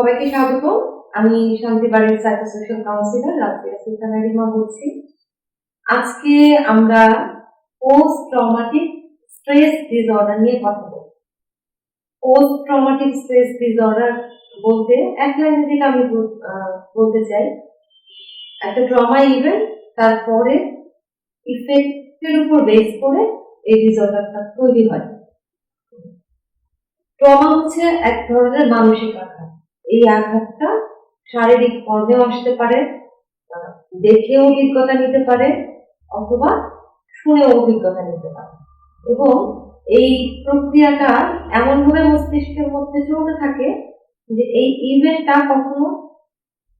সবাইকে স্বাগত। আমি শান্তিবাড়ির সাইকোসোশিয়াল কাউন্সিলর রাজবিয়া সুলতানা রিমা বলছি। আজকে আমরা পোস্ট ট্রমাটিক স্ট্রেস ডিসঅর্ডার নিয়ে কথা বলব। পোস্ট ট্রমাটিক স্ট্রেস ডিসঅর্ডার বলতে এক লাইনে যেটা আমি বলতে চাই। একটা ট্রমা ইভেন্ট তারপরে ইফেক্টের উপর বেস করে এই ডিসঅর্ডারটা তৈরি হয়। ট্রমা হচ্ছে এক ধরনের মানসিক আঘাত। এই আঘাতটা শারীরিক কর্মেও আসতে পারে দেখেও অভিজ্ঞতা নিতে পারে, অথবা শুনেও অভিজ্ঞতা নিতে পারে। এবং এই প্রক্রিয়াটা এমনভাবে মস্তিষ্কের মধ্যে চলতে থাকে যে এই ইভেন্টটা কখনো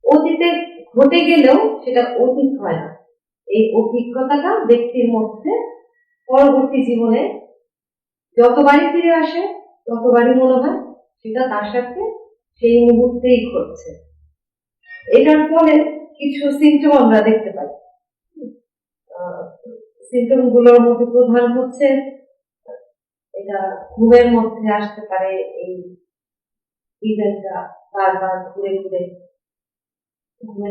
অতীতে ঘটে গেলেও সেটা অতীত হয় না। এই অভিজ্ঞতাটা ব্যক্তির মধ্যে পরবর্তী জীবনে যতবারই ফিরে আসে, ততবারই মনে হয় সেটা তার সাথে সেই মুহূর্তেই ঘটছে। এটার ফলে কিছু সিমটম আমরা দেখতে পাই। সিমটমগুলোর মধ্যে প্রধান হচ্ছে, এটা ঘুমের মধ্যে আসতে পারে এই ইভেন্টটা বারবার ঘুরে ঘুরে।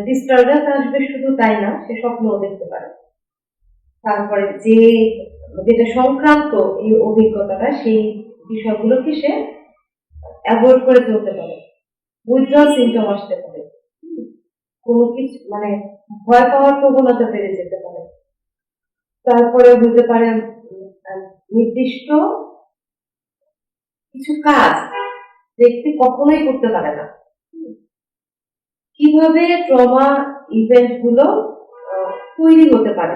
ডিস্টার্বেন্স আসবে শুধু তাই না, সে স্বপ্নও দেখতে পারে। তারপরে যে, যেটা সংক্রান্ত এই অভিজ্ঞতাটা, সেই বিষয়গুলোকে সে অ্যাভয়েড করে চলতে পারে। উইথড্রল সিমটম আসতে পারে। কোনো কিছু মানে ভয় পাওয়ার প্রবণতা বেড়ে যেতে পারে। তারপরে হতে পারে নির্দিষ্ট কিছু কাজ ব্যক্তি কখনোই করতে পারে না। কীভাবে ট্রমা ইভেন্টগুলো তৈরি হতে পারে?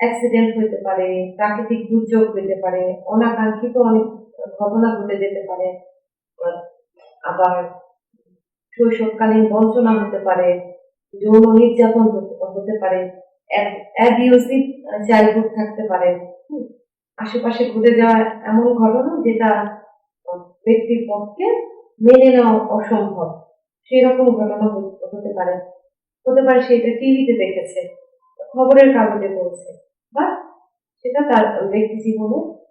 অ্যাক্সিডেন্ট হতে পারে, প্রাকৃতিক দুর্যোগ হতে পারে, অনাকাঙ্ক্ষিত অনেক ঘটনা ঘটে যেতে পারে আবার শৈশবকালীন বঞ্চনা হতে পারে, যৌন নির্যাতন হতে- পারে চাইল্ডহুড থাকতে পারে। আশেপাশে ঘটে যাওয়া এমন ঘটনা যেটা ব্যক্তির পক্ষে মেনে নেওয়া অসম্ভব। সেই রকম ঘটনা হতে পারে। হতে পারে সেটা টিভিতে দেখেছে, খবরের কাগজে পড়ছে, বা সেটা তার ব্যক্তি জীবনে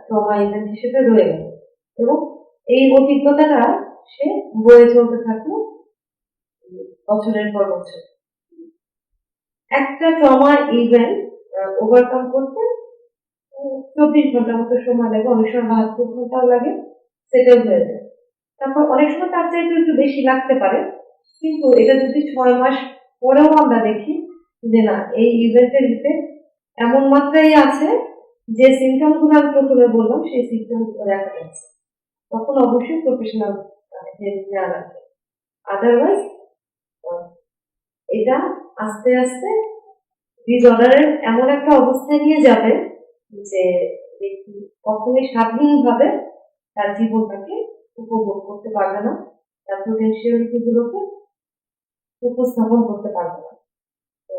ট্রমা ইভেন্ট হিসেবে রয়ে গেল। এবং এই অভিজ্ঞতাটা সে বয়ে চলতে থাকল বছরের পর বছর। একটা ট্রমা ইভেন্ট ওভারকাম করতে চব্বিশ ঘণ্টার মতো সময় লাগে। অনেক সময় বাহাত্তর ঘন্টাও লাগে সেটেল হয়ে যায়। তারপর অনেক সময় তার চাইতে একটু বেশি লাগতে পারে। কিন্তু এটা যদি ছয় মাস পরেও আমরা দেখি যে না, এই ইভেন্টের ইফেক্ট এমন মাত্রাই আছে যে সিমটমগুলো আমি প্রথমে বললাম, সেই সিমটমগুলো দেখা যাচ্ছে। তখন অবশ্যই প্রফেশনাল নেওয়া লাগবে আদারওয়াইজ এটা আস্তে আস্তে ডিসঅর্ডারের এমন একটা অবস্থায় নিয়ে যাবে যে ব্যক্তি কখনোই স্বাধীনভাবে তার জীবনটাকে উপভোগ করতে পারবে না, তার পোটেন্সিয়ালিটি গুলোকে উপস্থাপন করতে পারবে না। তো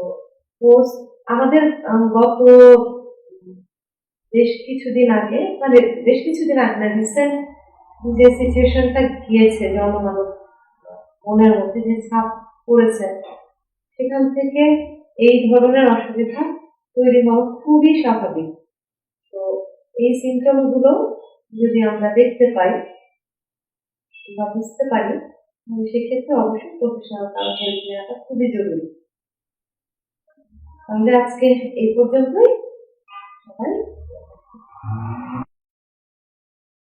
পোস্ট আমাদের গত বেশ কিছুদিন আগে মানে বেশ কিছুদিন আগে, না রিসেন্ট যে সিচুয়েশনটা গিয়েছে জনমানব মনের মধ্যে যে ছাপ পড়েছে, সেখান থেকে এই ধরনের অসুবিধা তৈরি হওয়া খুবই স্বাভাবিক। তো এই সিমটমগুলো যদি আমরা দেখতে পাই বা বুঝতে পারি সেক্ষেত্রে অবশ্যই প্রফেশনাল হেল্প নেওয়াটা খুবই জরুরি। তাহলে আজকে এই পর্যন্তই। সবাই